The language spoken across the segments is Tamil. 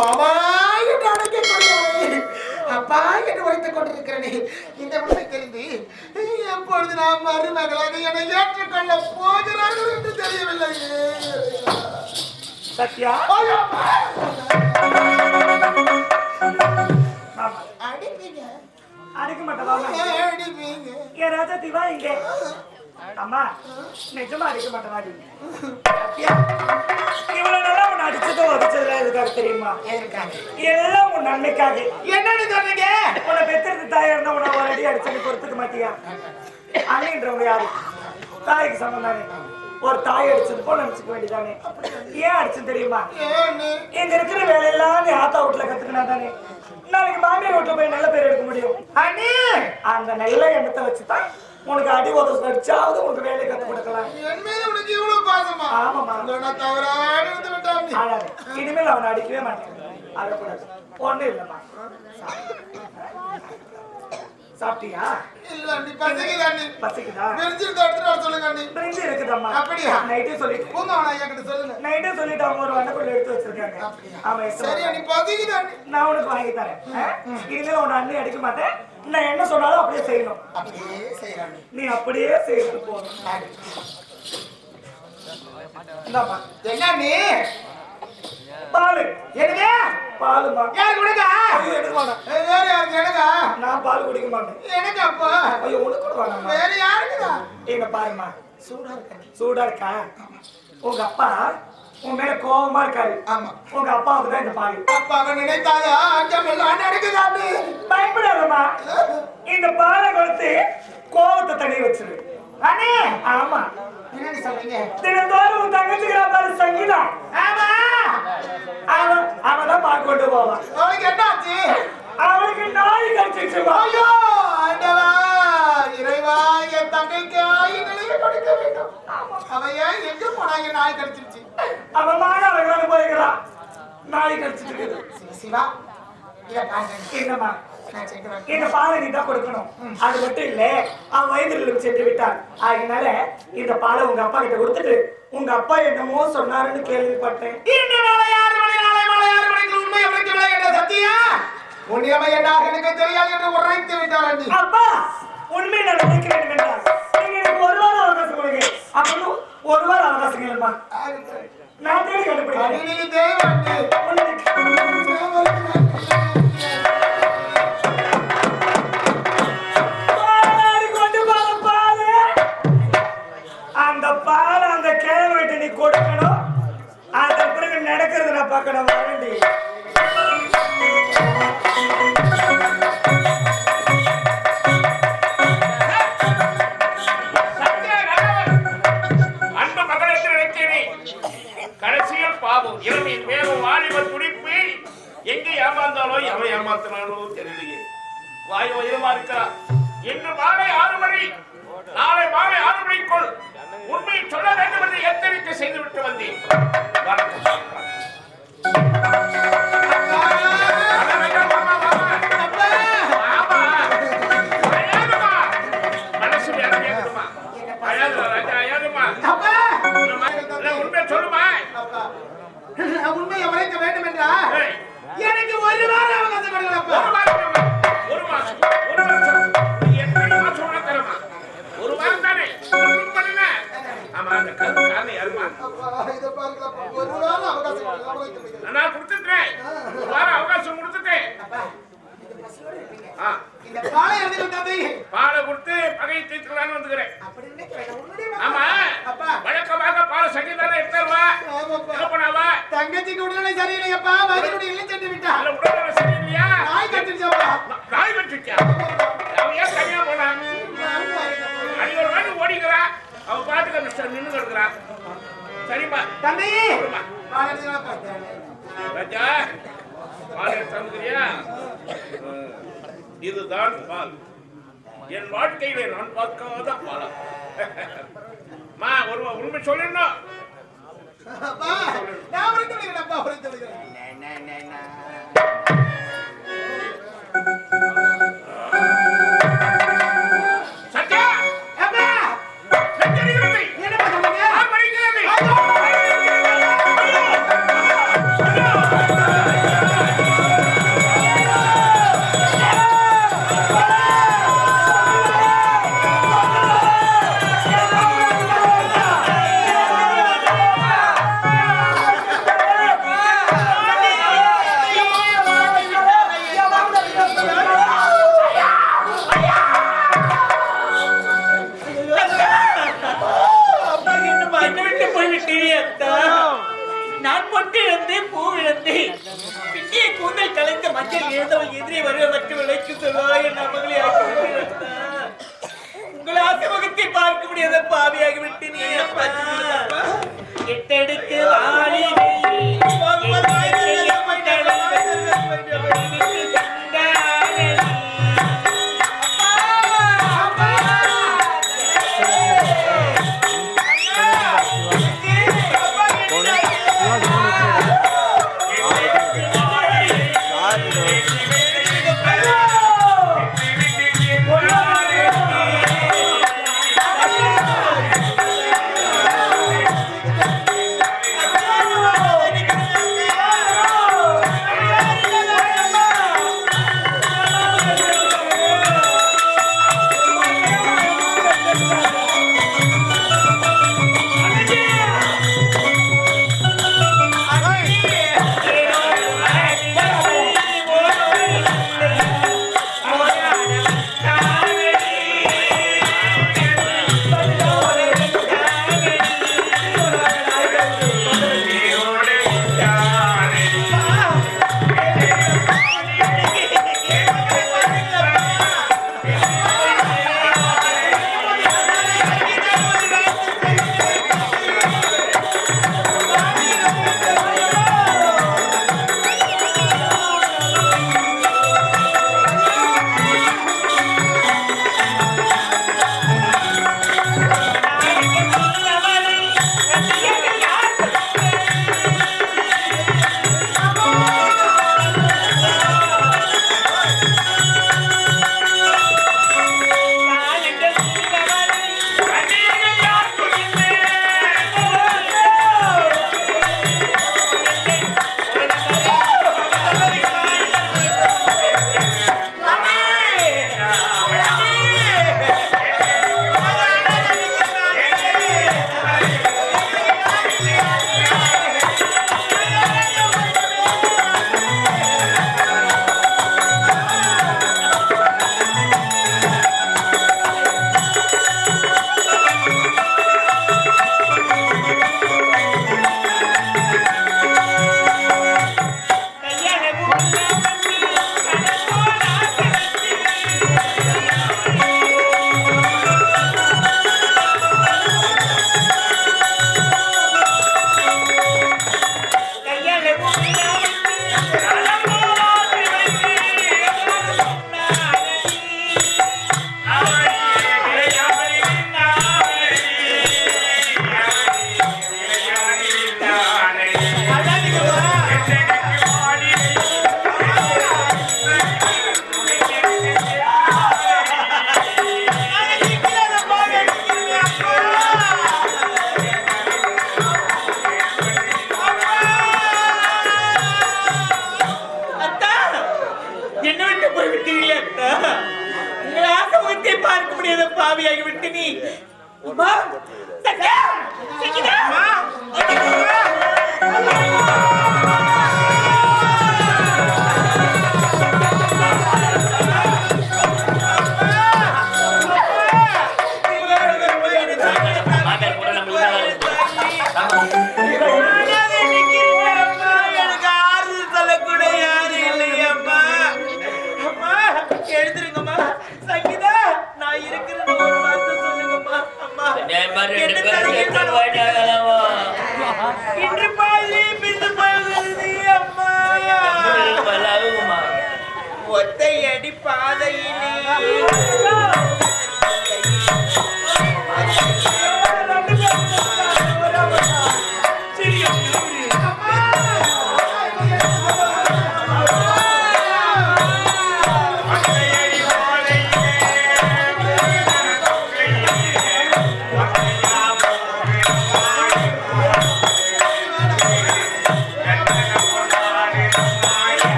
மாமா என்று அழைக்கக்கூடியவனை அப்பா என்று உரைத்துக் கொண்டிருக்கிறேனே. இந்த உண்மை தெரிந்து எப்பொழுது நாம் மருமகளாக என்னை ஏற்றுக்கொள்ள போகிறார்கள் என்று தெரியவில்லை. சத்யா. அடிப்பீங்க. அடிக்க மாட்டேன் என் ராஜா திவா இங்கே? அம்மா நிஜமா அடிக்க மாட்டேன் இவ்வளவு நாளா உன்னை அடிச்சதோ அடிச்சதுல எதுக்காக தெரியுமா? எல்லாம் உன் நன்மைக்காக. என்னன்னு சொன்னீங்க? உன்னை பெத்திருந்து தாயா இருந்தா உன்னை ஒரு அடி அடிச்சு பொறுத்துக்க மாட்டியா? அண்ணின்றவங்க யாரு? தாய்க்கு சமம் ஒரு தாய் அடிச்சது போல நினைச்சுக்க வேண்டியதானே. ஏன் அடிச்சுன்னு தெரியுமா? இங்க இருக்கிற வேலையெல்லாம் நீ ஆத்தா வீட்டுல கத்துக்கினா தானே. நாளைக்கு மாமியார் வீட்டுல போய் நல்ல பேர் எடுக்க முடியும். அண்ணி! அந்த நல்ல எண்ணத்தை வச்சுதான் உனக்கு அடி உதவு அடிச்சாவது உனக்கு வேலை கத்து கொடுக்கலாம். என் உனக்கு இவ்வளவு பாசமா. உங்களை நான் தவறா எடுத்து விட்டான் இனிமேல் அவனை அடிக்கவே மாட்டேன். அழக்கூடாது ஒண்ணு இல்லம்மா. சாப்பிட்டியா? இல்ல அண்ணி பசிக்குது அண்ணி. பசிக்குதா? சொல்லுங்க அண்ணி. பிரிஞ்சு இருக்குதம்மா. அப்படியா? நைட்டே சொல்லிட்டு. பூங்க அவனை என்கிட்ட சொல்லுங்க. நைட்டே சொல்லிட்டு அவங்க ஒரு வண்ணக்குள்ள எடுத்து வச்சிருக்காங்க? ஆமா சரி. அண்ணி பசிக்குது நான் உனக்கு வாங்கி தரேன்? இனிமேல் உன்னை அண்ணி அடிக்க மாட்டேன். நான் என்ன சொன்னாலும் அப்படியே செய்யணும். அப்படியே நீ அப்படியே செய்யணும். போதும் என்ன அண்ணி பாலு. என்னங்க பாலுமா யாரு கொடுங்க ஐயோ எடுக்க வேணாம் வேற யாருக்கு எனக்கா நான் பால் குடிக்க மாட்டேன். எனக்கு அப்பா. ஐயோ உனக்கு கூட வேணாமா வேற யாருக்குதா எங்க பாருமா சூடா இருக்கா சூடா இருக்கா? உங்க அப்பா உன் மேல இருக்காரு. ஆமா. உங்க அப்பாவுக்கு தான் இந்த பால் அப்பாவை நினைத்தாயா? பயப்படாதம்மா. இந்த பாலை கொடுத்து கோவத்தை தண்ணி வச்சிரு. அண்ணி! ஆமா. என்னன்னு சொல்றீங்க? தினந்தோறும் உன் தங்கச்சிக்கிறா பாரு சங்கீதா ஆமா. அவன் அவன் தான் பால் கொண்டு போவான் அவனுக்கு என்ன ஆச்சு அவனுக்கு நாய் கடிச்சிருச்சுமா. ஐயோ ஆண்டவா. இறைவா என் தங்கைக்கு ஆய் நிலையை கொடுக்க வேண்டும். அவன் ஏன் எங்க போனாங்க நாய் கடிச்சிருச்சு? அவன் மாணவர்களாக போயிருக்கிறான். நாய் கடிச்சிட்டு இருக்குது. சிவ- இத பாருங்க. என்னம்மா? இந்த பாலை நீ தான் கொடுக்கணும். அது மட்டும் இல்ல அவன் வயதில் சென்று விட்டான். அதனால இந்த பாலை உங்க அப்பா கிட்ட கொடுத்துட்டு உங்க அப்பா என்னமோ சொன்னாருன்னு கேள்விப்பட்டேன். இன்று மாலை ஆறு மணி நாளை மாலை ஆறு மணிக்கு உண்மை அவருக்கு விலை என்ற சத்தியா? உன்னியமை என்னாக எனக்கு தெரியாது என்று உரைத்து விட்டார் அப்பா! உண்மை நான் நினைக்க வேண்டும் என்றால் நீங்க எனக்கு ஒரு வாரம் அவகாசம் கொடுங்க. அப்படின்னு ஒரு வாரம் அவகாசம் கேளுமா நான் தேடி கண்டுபிடிக்கிறேன். அண்ணி தேவ அண்ணி உனக்கு கடைசியில் பாவம். இரவின் வேகம் வாலிப துடிப்பு எங்கே ஏமாந்தாலோ எவன் ஏமாத்தினாலோ தெரியலையே. வாய் உயரமா இருக்கிறார் இன்று மாலை ஆறு மணி. நாளை மாலை ஆறு மணிக்குள் உண்மையை சொல்ல வேண்டும் என்று எச்சரிக்கை செய்துவிட்டு வந்தேன். உண்மையை சொல்லுமா? உண்மையை உரைக்க வேண்டும் என்றா ஏய், எனக்கு ஒரு வாரம் அவகாசம் மாசம் ஒரு மாசம் இதுதான் பால். என் வாழ்க்கையிலே நான் பார்க்காத பாலம் மா ஒரு உண்மை சொல்லிடணும்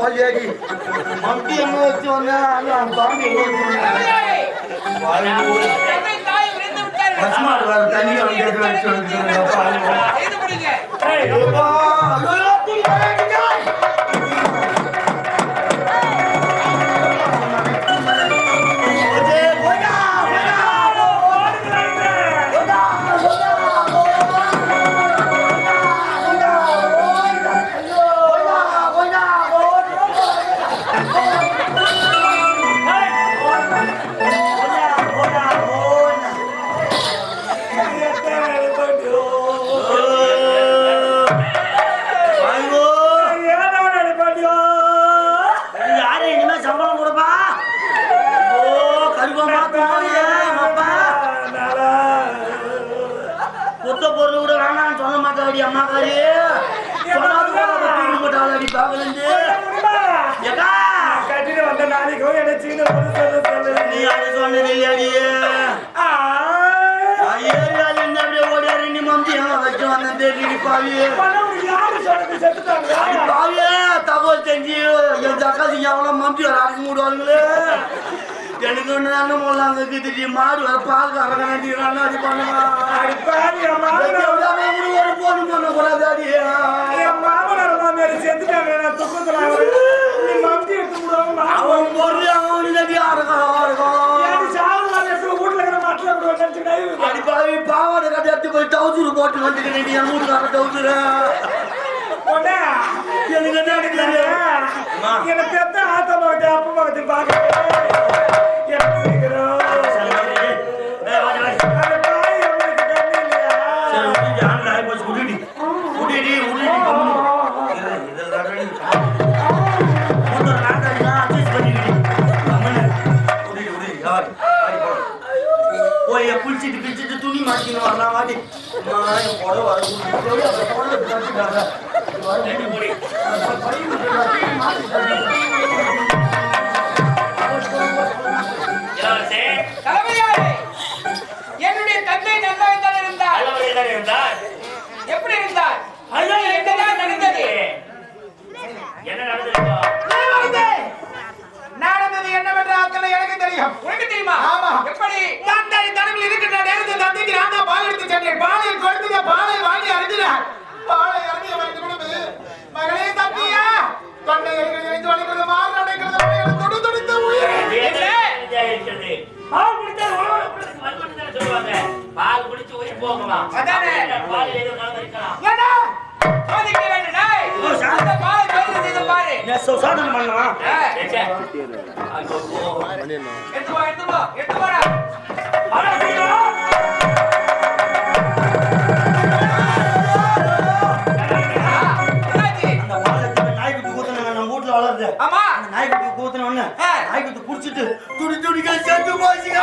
பாலியாடி மம்பி என்ன வச்சு வந்தேன் பாம்பி. பசுமாடு வந்து வச்சு கூட வேணாம்னு சொல்ல மாட்டாடி ஏக்கா! கட்டிட்டு வந்த நாளைக்கும் என்ன சீன சொல்ல சொல்லு. நீ அது சொன்னது தகவல் தெரிஞ்சு என் தக்காசி எவ்வளோ அடக்க மூடுவாங்களே எனக்கு ஒன்று தானே போடலாம் அங்கே இருக்குது மாடு வர பால் அது பண்ணுவான் அடிப்பாடி என் மாமனார். ஒரு போன் பண்ணக்கூடாது அடி என் மாமனார் மாமியார் செத்துட்டாங்க நான் துக்கத்துல நீ எடுத்து விடுவாங்க அவன் பொருள் பாவாடை கட்டி போய் டவுசர் போட்டு வந்துக்கிறேன் என் வீட்டுக்கார டவுசர். பொண்ணே, எனக்கு என்ன அடிக்கிறது அம்மா. என்னை பெத்த ஆத்தா மகத்தை அப்பா எனக்கு அவனுக்கு கண்ணு இல்லையா? போய் குளிச்சிட்டு கிழிச்சிட்டு துணி மாட்டின்னு வரலாம். வாடி. என் புடவை வர புடவை தளபதியாரே, என்னுடைய தந்தை நல்லாதான் இருந்தார். இருந்தார் எப்படி இருந்தார் அதுதான் என்னதான் நடந்தது? என்ன நடந்தது என்னவென்ற அத்தனை எனக்கு தெரியும். உனக்கு தெரியுமா? ஆமா. எப்படி? தந்தை தனவில் இருக்கின்ற நேரத்தில் தந்தைக்கு நான் தான் பால் எடுத்து சென்றேன். பாலை வாங்கி அருந்தினார். பாலை குடிச்சா உயிர் போகலாம். அதானே. பால் எதுவும் கலந்திருக்கலாம் ஏடா சோதிக்க வேண்டும். டேய். அந்த பாலை சோதனை செய்து பாரு. சாதனை பண்ணலாம்? ஓ. எடுத்து போடா துடி துடிக்க செத்து போச்சுங்க.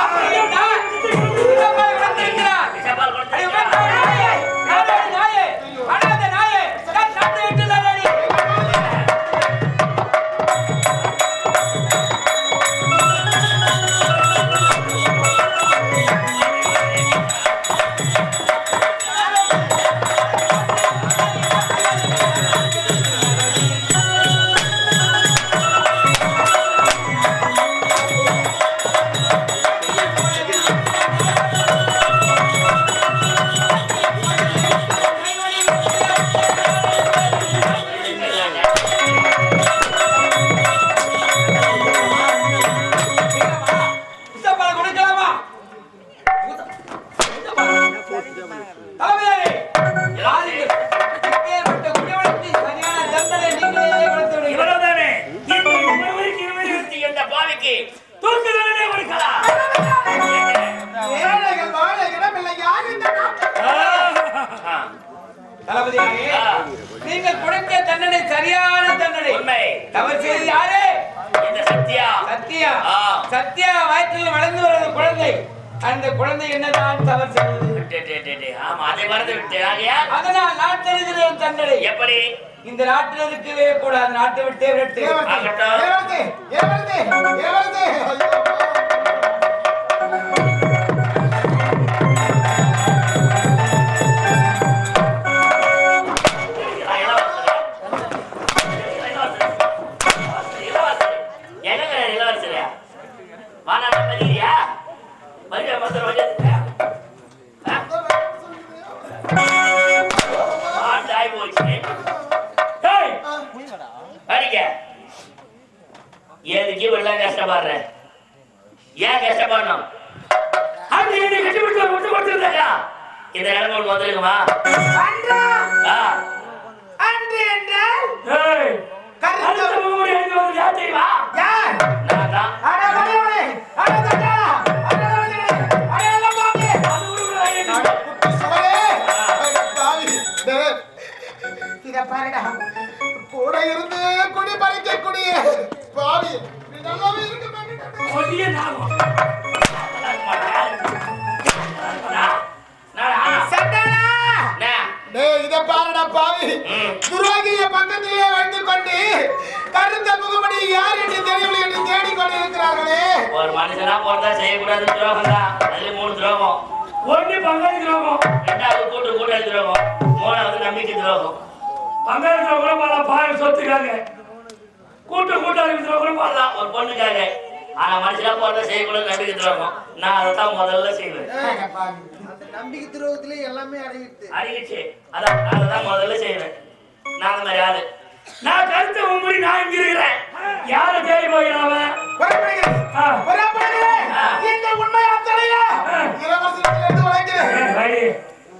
நீங்கள் கொடுத்த தண்டனை சரியான தண்டனை. உண்மை. தவறு செய்து யாரு? இந்த சத்யா? சத்யா. ஆ. சத்யா வயிற்றில் வளர்ந்து வருவது குழந்தை. அந்த குழந்தை என்னதான் தவறு செய்தது? டே, டே, டே, டே. ஆமா அதை மறந்து விட்டேன் அதனால் தண்டனை. எப்படி? இந்த நாட்டில் இருக்கவே கூடாது. நாட்டை விட்டே விட்டு துரோகம் தான் அதுல மூணு துரோகம். ஒண்ணு பங்காளி துரோகம். ரெண்டாவது கூட்டு கூட்டாளி துரோகம். மூணாவது நம்பிக்கை துரோகம். பங்காளி துரோகம் பண்ணலாம் பாயம் சொத்துக்காக. கூட்டு கூட்டாளி துரோகம் பண்ணலாம் ஒரு பொண்ணுக்காக. ஆனா மனுஷனா செய்யக்கூடாது நம்பிக்கை துரோகம். நான் அதை தான் முதல்ல செய்வேன். நம்பிக்கை துரோகத்திலே எல்லாமே அடங்கிடுது. அடிக்கிச்சு அதான் அதை தான் முதல்ல செய்வேன். நான் அந்த மாதிரி ஆளு. நான் கருத்து நான் இங்க இருக்கிறேன் யாரை தேடி போகிறான். இந்த உண்மை அத்தனையா. இளவரசனிடத்திலிருந்து வழங்குகிறேன். ஏய், வைடி.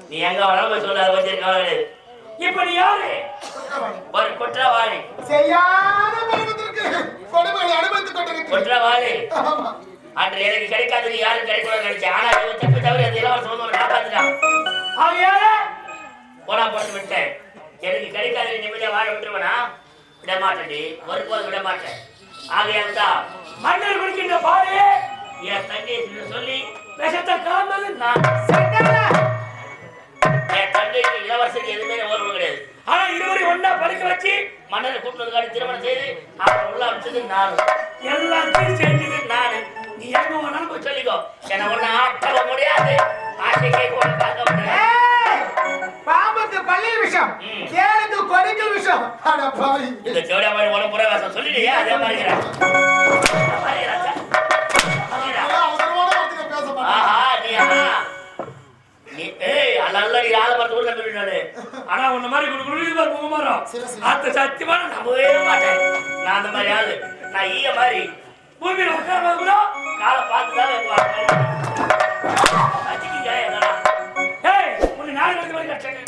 நீ எங்க வேணாலும் போய் சொல்ல அதை பத்தி கவலை கிடையாது இப்ப நீ யாரு? ஒரு குற்றவாளி. செய்யாத பாவத்திற்கு கொடுமையை அனுபவித்துக். குற்றவாளி. அன்று எனக்கு கிடைக்காதது யாரும் கிடைக்கூடாது நினைச்சேன். ஆனா இவன் தப்பு தவிர அந்த இளவரசன் வந்து உன்னை காப்பாத்திட்டான் அவன் யாரு போனா போட்டு விட்டேன். எனக்கு கிடைக்காத நிம்மதியா வாழ விட்டுருவனா? விட மாட்டேன்டி ஒருபோது விட மாட்டேன் ஆகையால் தான் மன்னர் குடிக்கின்ற பாரு என் தந்தையை சொல்லி விஷத்தை நான். என் தந்தைக்கு இளவரசருக்கு எதுவுமே உறவு கிடையாது. ஆனா இருவரையும் ஒண்ணா படுக்க வச்சு மன்னரை கூப்பிட்டதுக்காக திருமணம் செய்து அவன் உள்ள அமைச்சது நான். எல்லாத்தையும் செஞ்சது நானு. நீ எங்க வேணாலும் போய் சொல்லிக்கோ. என்ன ஒண்ணு ஆட்டவ முடியாது. ஆசைக்கே கூட பார்க்க முடியாது. ஏய், பாம்புக்கு பள்ளியில் விஷம் ம். தேனுக்கு கொடிக்கு விஷம். இந்த ஜோடியா மாதிரி உடம்பு புற வாசம் சொல்லிடுயா அதே மாதிரி நீ ஏய் அல்லல்ல நீ யாரை பார்த்து கூட கண்டுபிடி நானு? ஆனா உன்ன மாதிரி குடு குடு பாரு மூணு மரம். அத்த சத்தியமா நான் நம்பவே மாட்டேன். நான் அந்த மாதிரி ஆளு. நான் ஈய மாதிரி. பூமியில உட்கார கூட காலை பார்த்து தான் வச்சுக்கிங்க ஏய் உனக்கு நாலு கட்டு மாதிரி கட்டுறாங்க